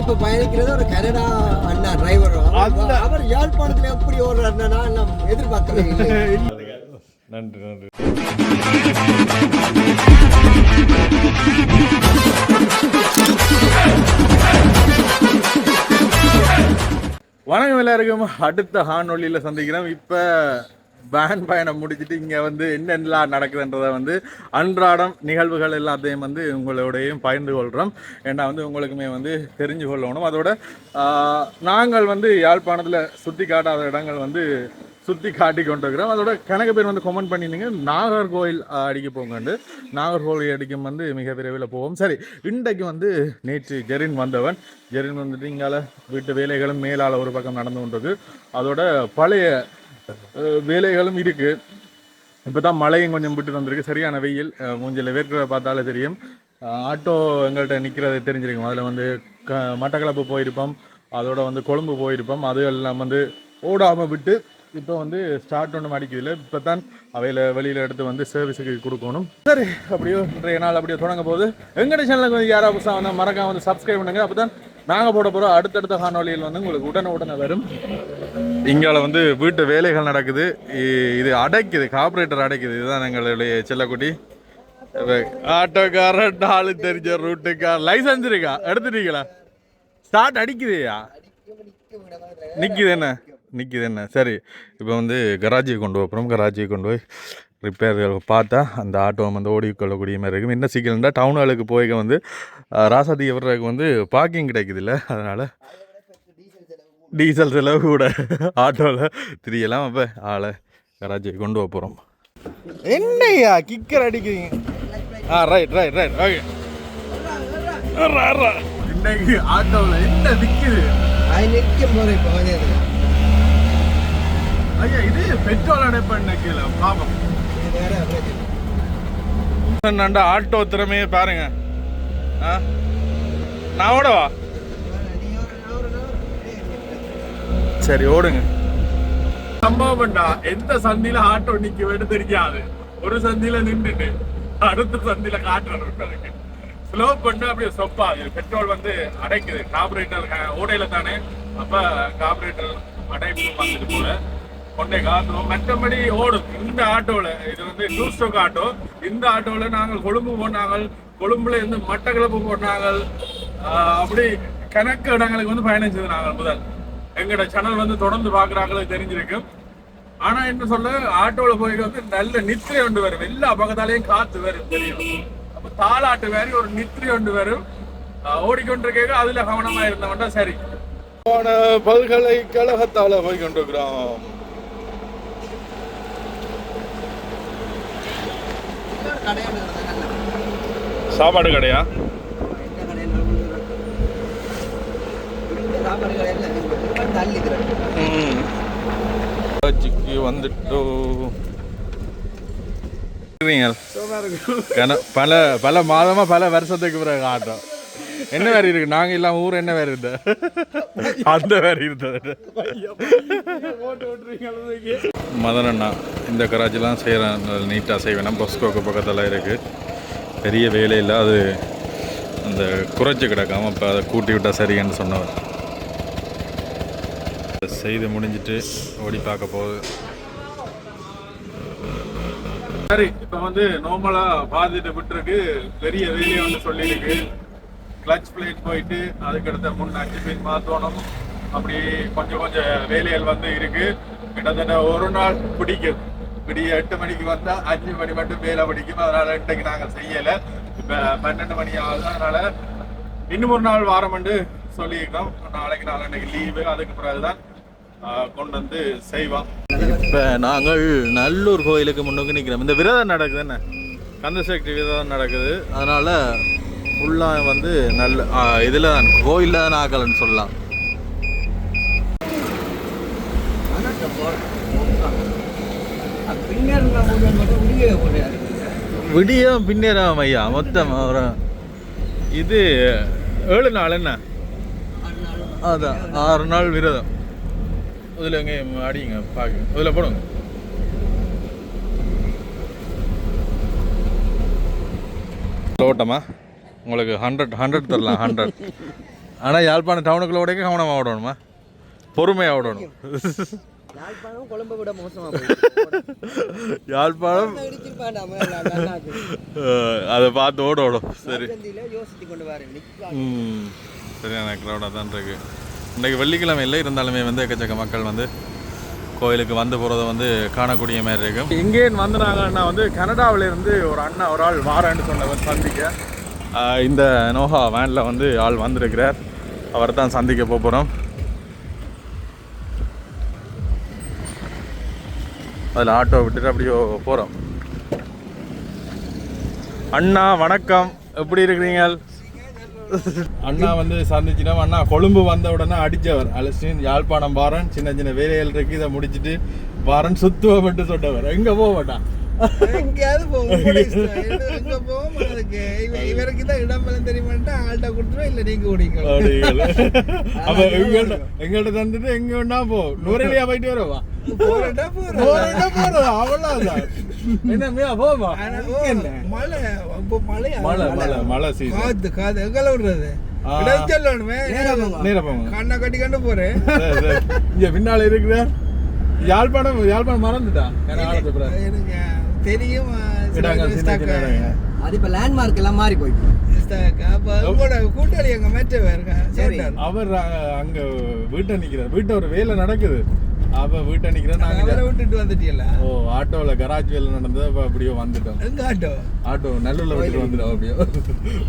இப்ப பயணிக்கிறது ஒரு கனடா அண்ணா டிரைவர் அந்த- அவர் யாழ்ப்பாணத்துல எப்படி ஓடுறாருன்னா நான் எதிர்பார்க்கவே இல்லை. நன்றி நன்றி. வணக்கம் எல்லாருக்கும். அடுத்த ஹானொலியில் சந்திக்கிறோம். இப்போ வேன் பயணம் முடிச்சுட்டு இங்கே வந்து என்னென்னலாம் நடக்குதுன்றதை வந்து அன்றாடம் நிகழ்வுகள் எல்லாத்தையும் வந்து உங்களோடையும் பகிர்ந்து கொள்கிறோம் ஏன்னா வந்து உங்களுக்குமே வந்து தெரிஞ்சு கொள்ளணும். அதோட நாங்கள் வந்து யாழ்ப்பாணத்தில் சுற்றி காட்டாத இடங்கள் வந்து சுற்றி காட்டி கொண்டிருக்கிறோம். அதோட கணக்கு பேர் வந்து கமெண்ட் பண்ணியிருந்தீங்க நாகர்கோயில் அடிக்க போங்கண்டு. நாகர்கோவில் அடிக்கும் வந்து மிக விரைவில் போவோம். சரி இன்றைக்கு வந்து நேற்று ஜெரின் வந்தவன். ஜெரின் வந்துட்டு இங்கால வீட்டு வேலைகளும் மேலால் ஒரு பக்கம் நடந்து கொண்டிருக்கு. அதோட பழைய வேலைகளும் இருக்குது இப்போ தான் மழையும் கொஞ்சம் விட்டு வந்திருக்கு. சரியான வெயில் அஹ், வேர்க்கிற பார்த்தாலே தெரியும். ஆட்டோ எங்கள்கிட்ட நிற்கிறது தெரிஞ்சிருக்கும். அதில் வந்து க மட்டக்களப்பு போயிருப்போம். அதோட வந்து கொழும்பு போயிருப்போம். அது எல்லாம் வந்து ஓடாமல் விட்டு இப்போ வந்து ஸ்டார்ட் ஒன்றும் அடிக்குதில்ல இப்போ தான் அவையில் வெளியில் எடுத்து வந்து சர்வீஸுக்கு கொடுக்கணும். சரி அப்படியோ இன்றைய நாள் அப்படியே தொடங்க போது எங்கட சேனலுக்கு வந்து யாராவது புதுசாக வந்து மறக்காம வந்து சப்ஸ்கிரைப் பண்ணுங்க. அப்போ தான் நாங்கள் போட போகிறோம் அடுத்தடுத்த காணொலியில் வந்து உங்களுக்கு உடனே உடனே வரும். இங்கால வந்து வீட்டு வேலைகள் நடக்குது. இது அடைக்குது கார்பரேட்டர் அடைக்குது. இதுதான் எங்களுடைய செல்லக்குட்டி. ஆட்டோக்காரன் ஆளு தெரிஞ்ச ரூட்டுக்கார் லைசன்ஸ் இருக்கா? எடுத்துட்டீங்களா? ஸ்டார்ட் அடிக்குதுயா? நிற்கிது என்ன? நிற்கிது என்ன? சரி. இப்போ வந்து கராஜியை கொண்டு போகிறோம் கராஜியை கொண்டு போய். ரிப்பேர்கள் பார்த்தா அந்த ஆட்டோ வந்து ஓடிக்கொள்ளக்கூடிய மாதிரி இருக்கும். என்ன சிக்கல்னா டவுன் ஹாலுக்கு போய்க்க வந்து அஹ், ராசாதி எவருக்கு வந்து பார்க்கிங் கிடைக்குது இல்லை அதனால் டீசல் செலவு கூட ஆட்டோவில் திரியலாம். அப்போ ஆளை கராஜி கொண்டு போக போகிறோம் என்னையா கிக்கர் அடிக்கிறீங்க? ஆ ரைட் ரைட் ரைட் ஓகே இன்னைக்கு ஆட்டோவில் என்ன விற்குது அது நிற்கும் போது இப்போ ஐயா இது பெட்ரோல் அடைப்பண்ண கீழே பாப்போம் நண்டா ஆட்டோ திறமையே பாருங்க. ஆ? நான் ஓடவா? சரி ஓடுங்க. சம்பவம்டா எந்த சந்தில ஆட்டோ நிக்க தெரியாது. ஒரு சந்தில நின்றுட்டு அடுத்த சந்தில காட்டுறதுக்கு ஸ்லோ பண்ணு அப்படியே சொப்பாது பெட்ரோல் வந்து அடைக்குது. கார்பரேட்டர் ஓடையில தானே. அப்ப கார்பரேட்டர் அடைப்பு வந்துட்டு போல. கொண்டே காட்டுவோம் மற்றபடி ஓடும். இந்த ஆட்டோவில் இது வந்து டூ ஸ்டோக் ஆட்டோ. இந்த ஆட்டோவில் நாங்கள் கொழும்பு போனாங்க கொழும்புல இருந்து மட்டக்களப்பு போனாங்கள். அப்படி கணக்கு இடங்களுக்கு வந்து பயணிச்சது நாங்கள் முதல். எங்களோட சேனல் வந்து தொடர்ந்து பாக்குறாங்களுக்கு தெரிஞ்சிருக்கும். ஆனா என்ன சொல்ல ஆட்டோல போய் வந்து நல்ல நித்திரை ஒன்று வரும். எல்லா பக்கத்தாலையும் காத்து வரும் தெரியும். அப்ப தாளாட்டு வேறு ஒரு நித்திரை ஒன்று வரும். ஓடிக்கொண்டிருக்க அதுல கவனமா இருந்தவன்டா சரி. போன பல்கலைக்கழகத்தால போய் கொண்டிருக்கிறோம் சாப்பாடு கடையா? காட்சிக்கு வந்துட்டோம் பல பல மாதமா பல வருஷத்துக்கு பிறகு ஆட்டம். என்ன வேற இருக்கு? நாங்க இல்லாம ஊர் என்ன வேற இருந்த அந்த வேறு இருந்தது மதனண்ணா இந்த கராச்சிலாம் செய்கிறேன் நீட்டாக செய்வேன்? பஸ்கோக்கு பக்கத்தில் இருக்கு. பெரிய வேலை அது அந்த குறைச்சி கிடக்காம இப்போ அதை கூட்டி விட்டா சரின்னு சொன்னவர். செய்து முடிஞ்சிட்டு ஓடி பார்க்க போகுது. சரி இப்போ வந்து நார்மலா பாதிட்டு விட்டுருக்கு. பெரிய வேலையை வந்து சொல்லியிருக்கு. கிளச் பிளேட் போயிட்டு அதுக்கடுத்த முன் அஞ்சு பின் மாற்றணும் அப்படி கொஞ்சம் கொஞ்சம் வேலைகள் வந்து இருக்கு. கிட்டத்தட்ட ஒரு நாள் பிடிக்கும். விடிய எட்டு மணிக்கு வந்தா அஞ்சு மணி மட்டும் வேலை பிடிக்கும். அதனால இன்றைக்கு நாங்கள் செய்யலை. இப்ப பன்னெண்டு மணி ஆகுது. அதனால இன்னும் ஒரு நாள் வாரம்ண்டு சொல்லியிருக்கோம். நாளைக்கு நாளைக்கு லீவு அதுக்கு பிறகுதான் கொண்டு வந்து செய்வோம். இப்போ நாங்கள் நல்லூர் கோயிலுக்கு முன்னுக்கு நிற்கிறோம் இந்த விரதம் நடக்குது என்ன? கந்தசக்தி விரதம் நடக்குது. அதனால ஃபுல்லாக வந்து நல்ல இதில் தான் கோயிலில் தான் ஆக்கலன்னு சொல்லலாம். பின்னர் விடியம் பின்னேறாம் ஐயா மொத்தம் இது ஏழு நாள் என்ன? அதான் ஆறு நாள் விரதம். இதில் எங்கே அடிங்க பார்க்க இதில் போடுங்க. ஓட்டமா உங்களுக்கு ஹண்ட்ரட் ஹண்ட்ரட் தரலாம் ஹண்ட்ரட் ஆனால் யாழ்ப்பாணம் டவுனுக்குள்ள உடைக்க கவனமாக ஓடணுமா? பொறுமையாக ஓடணும். யாழ்ப்பாணம் கொழும்பை விட மோசமா யாழ்ப்பாணம்? இடிச்சிருப்பாண்டாம அஹ், அதை பார்த்து ஓடணும் சரி. யோசித்து கொண்டு வரேன் நிக்கா ம். சரியான க்ரௌடாக தான் இருக்கு. இன்றைக்கு வெள்ளிக்கிழமை இல்லை இருந்தாலுமே வந்து எக்கச்சக்க மக்கள் வந்து கோயிலுக்கு வந்து போகிறத வந்து காணக்கூடிய மாதிரி இருக்கும் இங்கே வந்துனாங்கன்னா வந்து கனடாவுல இருந்து ஒரு அண்ணா ஒரு ஆள் வாரேன்னு சொன்னவர் சந்திக்க. இந்த நோஹா வேனில் வந்து ஆள் வந்திருக்கிறார். அவர் தான் சந்திக்க போகிறோம் அதில் ஆட்டோ விட்டுட்டு அப்படியோ போகிறோம் அண்ணா வணக்கம். எப்படி இருக்கிறீங்க? அண்ணா வந்து சந்திச்சினா அண்ணா கொழும்பு வந்த உடனே அடித்தவர் அலஸ்டின் யாழ்ப்பாணம் பாரன் சின்ன சின்ன வேலைகள் இருக்கு. இதை முடிச்சிட்டு பாரன் சுத்துவ மட்டும் சொன்னவர். எங்கே போக மாட்டான் எங்கேயாவது போவோம் இவருக்கு தான் இடம் பலம் தெரியுமாட்டா ஆள்கிட்ட கொடுத்துரும் இல்ல நீங்க அப்படிங்களா? அப்ப எங்கள்ட்ட எங்கள்ட்ட தந்துட்டு எங்க வேணா போ. நுரலியா போயிட்டு வரவா? அவ்வளவுதான். என்ன போமா? ஆனா, ஓ, மழை. மழை மழை மழை. சீசன் காத்து காத்து. எங்களை விடுறது? கண்ணை கட்டி கண்டு போறேன். இங்க பின்னால இருக்கிற யாழ்ப்பாணம் யாழ்ப்பாணம் மறந்துட்டா? தெரியும். அது இப்ப லேண்ட்மார்க் எல்லாம் மாறி போயிட்டு கூட்டாளி அங்க மேட்டவே இருக்கா சரி. சொல்றாரு. அவர் அங்க வீட்டை நிக்கிறார் வீட்டை ஒரு வேலை நடக்குது. அவ வீட்டை நிக்கிறேன் நாங்க விட்டுட்டு வந்துட்டீங்களா ஓ ஆட்டோல கராஜ் வேலை நடந்தது அப்ப அப்படியே வந்துட்டோம். எங்க ஆட்டோ? ஆட்டோ நல்லூர்ல விட்டுட்டு வந்துட்டோம் அப்படியே.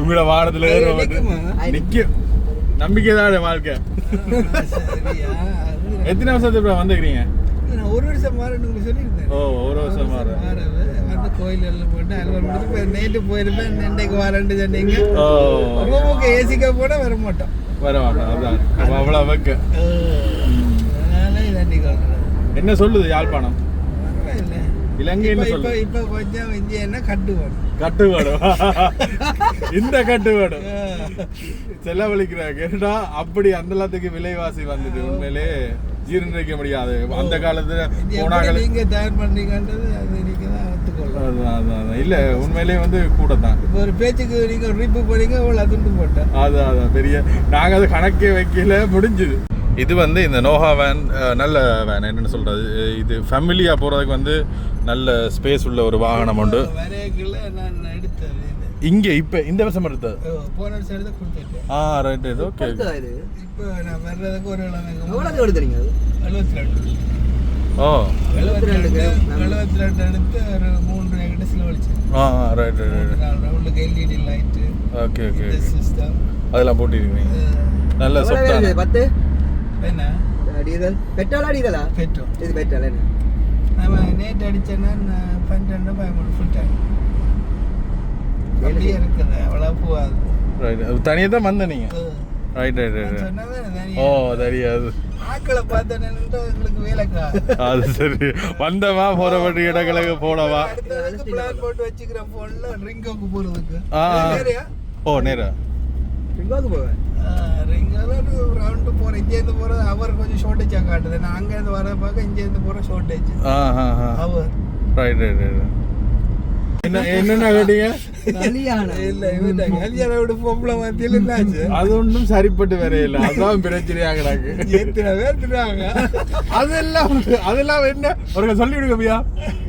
உங்களோட வாரத்துல ஏற அது நிக்குமா? நிக்கும். நம்பிக்கை தான் வாழ்க்கை. எத்தனை வருஷத்துக்கு வந்துக்கிறீங்க? ஒரு வருஷம் மாறணும் உங்களுக்கு சொல்லியிருந்தேன். ஓ ஒரு வருஷம் மாற வந்து கோயில் எல்லாம் போட்டு அலுவல் முடிச்சு நேற்று போயிருப்பேன் இன்றைக்கு வரேன்ட்டு சொன்னீங்க. ஏசிக்க போட வர மாட்டோம். வர மாட்டோம் அதான். வைக்க அதனால என்ன சொல்லுது யாழ்ப்பாணம்? பரவாயில்ல இலங்கை என்ன இப்போ கொஞ்சம் இஞ்சி என்ன கட்டுவோம் கட்டுவாடு இந்த கட்டுவாடு செலவழிக்கிறாங்க. ஏன்னா அப்படி அந்த எல்லாத்துக்கு விலைவாசி வந்துட்டு உண்மையிலே ஜீரணிக்க முடியாது அந்த காலத்துல இஞ்சி போனா எப்படி நீங்க தயார் பண்ணீங்கன்றது அது நீங்க தான் ஒத்துக்கொள்ளலாம். இல்ல உண்மையிலேயே வந்து கூட தான் இப்போ ஒரு பேச்சுக்கு நீங்க ரிப்பு போறீங்க அவ்வளோ துண்டு போட்டேன். அது அதான் பெரிய நாங்க அது கணக்கே வைக்கல. முடிஞ்சுது. இது வந்து இந்த நோஹா வேன் நல்ல வேன். என்னன்னு சொல்றது? அஹ், இது ஃபேமிலியா போறதுக்கு வந்து நல்ல ஸ்பேஸ் உள்ள ஒரு வாகனம் உண்டு. இங்க இப்ப இந்த வருஷம் எடுத்தது? ஓ, போன வருஷம் எடுத்து கொடுத்துட்டேன் ஆ ரைட் இது? ஓகே இப்போ நான் வர்றதுக்கு ஒரு எவ்வளவு எடுத்துறீங்க அது? எழுபத்தி ரெண்டு ஓ. எழுபத்தி ரெண்டு எழுபத்தி ரெண்டு எடுத்து ஒரு மூன்று கிட்ட செலவழிச்சேன். ஆ right right ரவுண்டுக்கு LED light okay okay system அதெல்லாம் போட்டிருக்கீங்க. நல்ல சொத்தான? பத்து? என்ன? டீசல் பெட்ரோலா டீசலா பெட்ரோல். இது பெட்ரோல் என்ன? நம்ம நேற்று அடிச்சேன்னா பன்னெண்டு பயன்படு ஃபுல் டைம் அப்படியே இருக்குது அவ்வளோ போகாது. ரைட் தனியாக தான் வந்த நீங்க? ரைட் ரைட் ரைட் ஓ தெரியாது ஆக்களை பார்த்தேன்னு எங்களுக்கு வேலைக்கா? அது சரி. வந்தவா போறபடி இடங்களுக்கு போனவா? பிளான் போட்டு வச்சுக்கிறேன் ஃபோன்ல ரிங்கோக்கு போறதுக்கு. ஆ. ஓ நேரா. ரிங்கோக்கு போவேன். ரிங்கெல்லாம் ரவுண்டு போகிறேன் இங்கேருந்து போகிறது அவர் கொஞ்சம் ஷார்ட்டேஜாக காட்டுது. நான் அங்கேருந்து வர பார்க்க இங்கேருந்து போகிற ஷார்ட்டேஜ் ஆ ஆ. ஆ அவர் ரைட் ரைட் ரைட் என்ன என்னென்ன கேட்டீங்க கல்யாணம். இல்லை இவன் கல்யாணம் விட பொம்பளை மத்தியில் என்னாச்சு? அது ஒன்றும் சரிப்பட்டு வரையில. அதான் பிரச்சனையாக எனக்கு எத்தனை பேர் திட்டுறாங்க? அதெல்லாம் அதெல்லாம் என்ன? ஒரு சொல்லி விடுங்க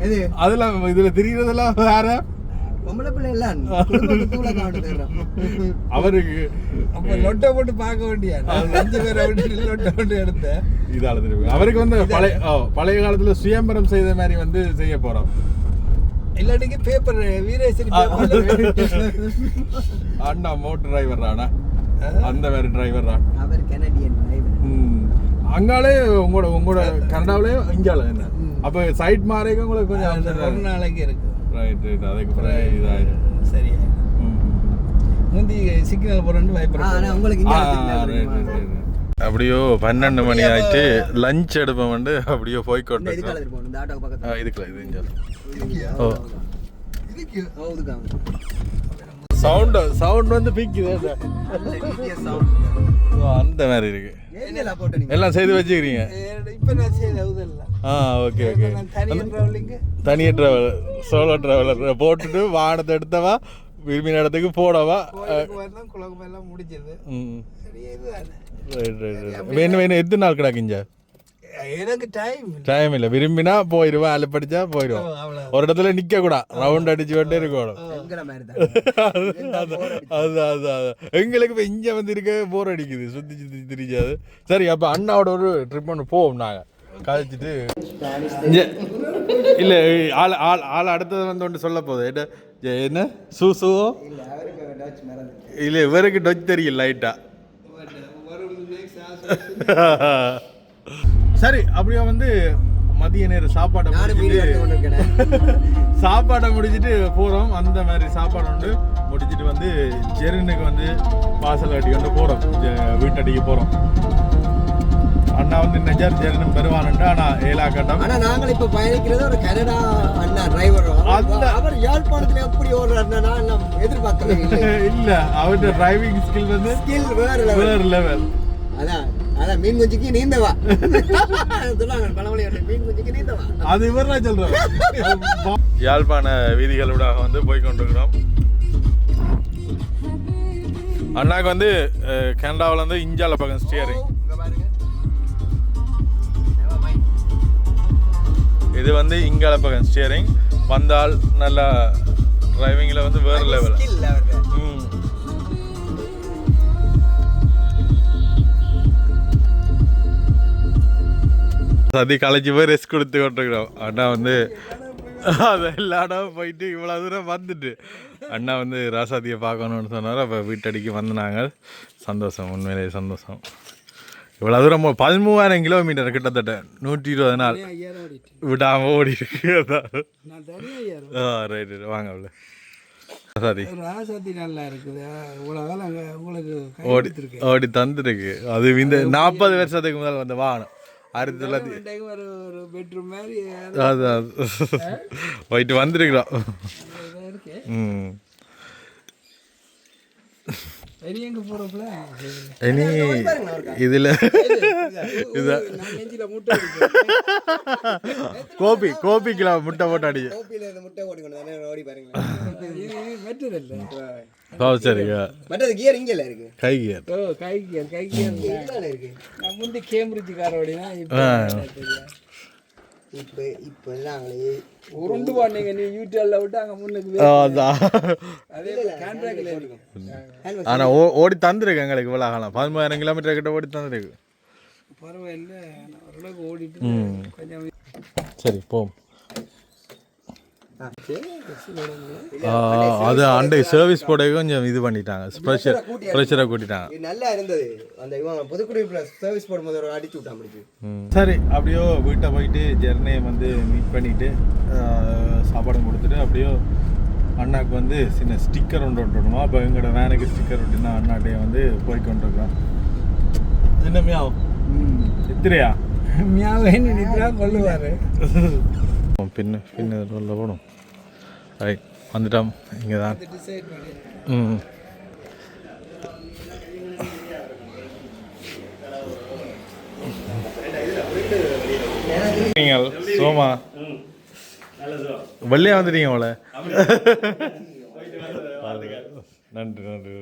எது அதெல்லாம் இதுல தெரியறதெல்லாம் வேற. அவருக்கு அப்போ லொட்டை போட்டு பார்க்க வேண்டியா? நான் அஞ்சு பேரை லொட்டை போட்டு எடுத்தேன். இதால தெரியும் அவருக்கு வந்து பழைய பழைய காலத்துல சுயம்பரம் செய்த மாதிரி வந்து செய்ய போறோம். இல்லாட்டிக்கு பேப்பர். பேப்பர் அண்ணா மோட்டர் டிரைவர் ஆனா அந்த மாதிரி டிரைவர் தான் அவர் கனடியன். அங்காலே உங்களோட உங்களோட கனடாவிலே இங்கால என்ன? அப்ப சைட் மாறிக்க உங்களுக்கு கொஞ்சம் நாளைக்கு இருக்கு. ரைட் ரைட் அதுக்கு பிறகு இதாயிரும். சரியா ம். முந்தி சிக்னல் போறேன்னு பயப்படுறேன் உங்களுக்கு. அப்படியோ பன்னெண்டு மணி ஆயிட்டு லஞ்ச் எடுப்போம் வந்து அப்படியோ ஆட்டோ பக்கத்துல. இதுக்குல இது? ஓ. சவுண்ட் சவுண்ட் வந்து பிக்குது. அந்த மாதிரி இருக்கு. எல்லாம் செய்து வச்சுக்கிறீங்க. இப்ப நான் செய்த ஆ ஓகே ஓகே தனியாக ட்ராவலிங்கு தனியாக ட்ராவலர் சோலோ ட்ராவலர் போட்டுட்டு வாகனத்தை எடுத்தவா விரும்பின இடத்துக்கு போடவா எல்லாம் முடிஞ்சது. ம். சரி இதுதானே. ரைட் ரைட் ரைட் வேணும் வேணும் எத்தனை நாள் கிடக்குங்க எனக்கு டைம் டைம் இல்லை. விரும்பினா போயிடுவேன் அலை படிச்சா போயிடுவோம் ஒரு இடத்துல நிக்க கூட ரவுண்ட் அடிச்சு கொண்டே இருக்கணும். அது அது அது எங்களுக்கு இப்போ இங்கே வந்து இருக்க போர் அடிக்குது. சுற்றி சுற்றி திரிஞ்சாது சரி அப்போ அண்ணாவோட ஒரு ட்ரிப் ஒன்று போவோம் நாங்கள் கழிச்சிட்டு இல்லை ஆள் ஆள் ஆள் அடுத்தது வந்து ஒன்று சொல்ல போகுது. என்ன? சூசுவோ இல்ல இவருக்கு டொச் தெரியும் லைட்டாக சரி அப்படியே வந்து மதிய நேர சாப்பாடை சாப்பாடை முடிச்சிட்டு போகிறோம் அந்த மாதிரி சாப்பாடு உண்டு. முடிச்சிட்டு வந்து ஜெரினுக்கு வந்து வாசல் அடி கொண்டு போகிறோம் வீட்டடிக்கு போகிறோம் அண்ணா வந்து நெஜர் ஜெரினும் பெறுவானுண்டு. ஆனால் ஏலா கட்டம் ஆனா நாங்கள் இப்ப பயணிக்கிறது ஒரு கனடா அண்ணா டிரைவர் அந்த- அவர் யாழ்ப்பாணத்துல எப்படி ஓடுறாருன்னா நான் எதிர்பார்க்கவே இல்லை. இல்லை அவருடைய டிரைவிங் ஸ்கில் வந்து ஸ்கில் வேற level. வேறு லெவல் அதான் அதான் மீன் குஞ்சுக்கு நீந்தவா ஒண்ணு, மீன் குஞ்சுக்கு நீந்தவா அது இவர் தான் சொல்கிறேன் யாழ்ப்பாண வீதிகளூடாக வந்து போய் கொண்டிருக்கிறோம் அண்ணாக்கு வந்து கனடாவுல வந்து இஞ்சால பக்கம் ஸ்டியரிங் இது வந்து இங்கால பக்கம் ஸ்டியரிங் வந்தால் நல்லா டிரைவிங்கில் வந்து வேறு லெவல். ம். சதி கலைச்சி போய் ரெஸ்ட் கொடுத்து கொண்டிருக்கிறோம். அண்ணா வந்து அது எல்லா போயிட்டு இவ்வளோ தூரம் வந்துட்டு. அண்ணா வந்து ராசாதியை பார்க்கணுன்னு சொன்னார். அப்போ வீட்டடிக்கு வந்தாங்க சந்தோஷம் உண்மையிலேயே சந்தோஷம். இவ்வளோ தூரம் பதிமூவாயிரம் கிலோமீட்டர் கிட்டத்தட்ட நூற்றி இருபது நாள் விடாமல் ஓடி இருக்கு ரைட் ரைட் வாங்க ராசாதி. நல்லா இருக்குது. அங்கே உங்களுக்கு ஓடி ஓடி தந்துருக்கு. அது இந்த நாற்பது வருஷத்துக்கு முதல் வந்த வாகனம். ஆயிரத்தி தொள்ளாயிரத்தி ரெண்டையும் ஒரு ஒரு பெட்ரூம் மாதிரி அது அது. போயிட்டு வந்திருக்கிறோம். ம். இனி இதில் நான் நெஞ்சில் முட்டை அடிக்கிறேன். கோபி கோபிக்குலாம் முட்டை போட்டு அடிச்சு ஓ சரிங்க. மற்றது கியர் இங்கல இருக்கு. கை கியர் ஓ கைக்கு கைக்கு இதுதானே இருக்கு. நான் முந்தி கேம்பிரிட்ஜ் காரோடினா இப்போ. இப்ப நாங்களே உருண்டு போனீங்க நீ யூடியூப்ல விட்டு அங்கே முன்னுக்கு அதான் அதே. கான்ட்ராக்டில் இருக்கும். ஓ ஓடி தந்துருக்கு எங்களுக்கு இவ்வளோ காலம். பதிமூவாயிரம் கிலோமீட்டர் கிட்ட ஓடி தந்துருக்கு. பரவாயில்ல ஓடிட்டு. கொஞ்சம் சரி போம். அது அண்டை சர்வீஸ் போட கொஞ்சம் இது பண்ணிட்டாங்க. ப்ரெஷர் ப்ரெஷரை கூட்டிட்டாங்க. நல்லா இருந்தது. அந்த இவன் புதுக்குடி சர்வீஸ் போடும்போது ஒரு அடிச்சு விட்டான் முடிச்சு சரி அப்படியோ வீட்டை போயிட்டு ஜெர்னியை வந்து மீட் பண்ணிட்டு சாப்பாடு கொடுத்துட்டு அப்படியோ அண்ணாக்கு வந்து சின்ன ஸ்டிக்கர் ஒன்று விட்டுணுமா அப்போ எங்களோட வேனுக்கு ஸ்டிக்கர் விட்டுனா அண்ணாட்டே வந்து போய் கொண்டிருக்கோம் என்ன மியாவும் எத்திரையா மியாவேன்னு நித்ரா கொள்ளுவார் பின்ன பின்ன உள்ள போகணும். ரைட் வந்துட்டோம். இங்கே தான் ம். நீங்கள் சோமா. வெள்ளையா வந்துட்டீங்க அவளை நன்றி நன்றி நன்றி.